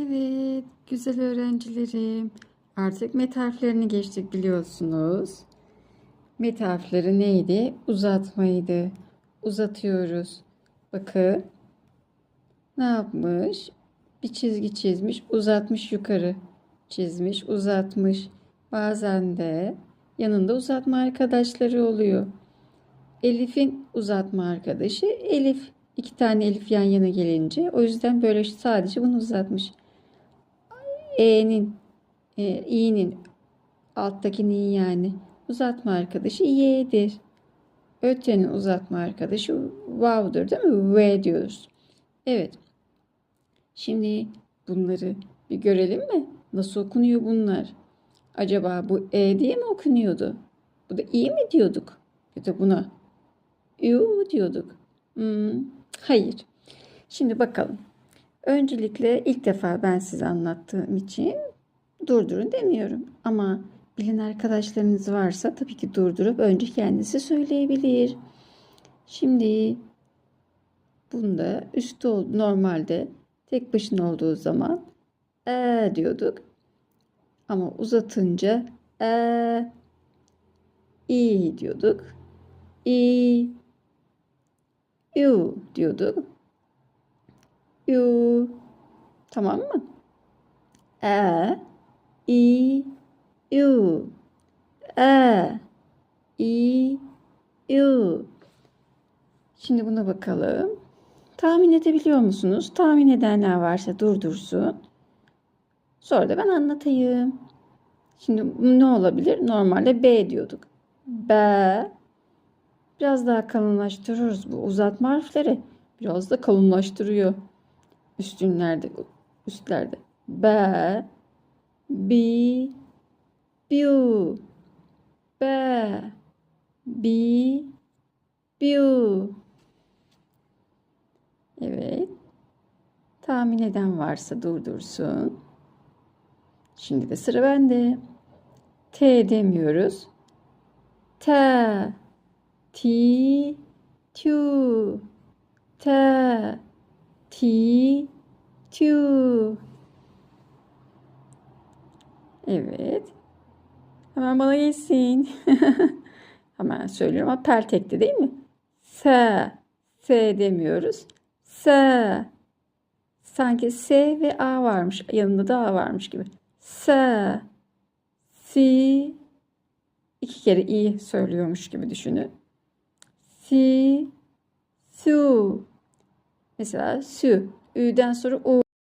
Evet, güzel öğrencilerim. Artık met harflerini geçtik biliyorsunuz. Met harfleri neydi? Uzatmaydı. Uzatıyoruz. Bakın. Ne yapmış? Bir çizgi çizmiş, uzatmış yukarı. Çizmiş, uzatmış. Bazen de yanında uzatma arkadaşları oluyor. Elif'in uzatma arkadaşı Elif. İki tane Elif yan yana gelince o yüzden böyle sadece bunu uzatmış. E'nin, e, i'nin alttakinin i yani uzatma arkadaşı y'dir. Ötenin uzatma arkadaşı vav'dır değil mi? V diyoruz. Evet. Şimdi bunları bir görelim mi? Nasıl okunuyor bunlar? Acaba bu E diye mi okunuyordu? Bu da i mi diyorduk? Ya da buna ü mu diyorduk? Hmm, hayır. Şimdi bakalım. Öncelikle ilk defa ben size anlattığım için durdurun demiyorum. Ama bilen arkadaşlarınız varsa tabii ki durdurup önce kendisi söyleyebilir. Şimdi bunda oldu. Normalde tek başına olduğu zaman e diyorduk. Ama uzatınca e i diyorduk. i yu diyorduk. Yu. Tamam mı? E, i, yu. E, i, yu. Şimdi buna bakalım. Tahmin edebiliyor musunuz? Tahmin edenler varsa durdursun. Sonra da ben anlatayım. Şimdi ne olabilir? Normalde B diyorduk. B. Biraz daha kalınlaştırıyoruz bu uzatma harfleri. Biraz da kalınlaştırıyor. Üstünlerde, üstlerde. B, B, biu, B, B, biu. Evet. Tahmin eden varsa durdursun. Şimdi de sıra bende. T demiyoruz. T, T, tu, T, T, tu. Evet. Hemen bana gelsin. Hemen söylüyorum ama peltekti değil mi? S, S demiyoruz. S. Sanki S ve A varmış. Yanında da A varmış gibi. S. Si. İki kere i söylüyormuş gibi düşünün. Si. Su. Mesela sü. Ü'den sonra u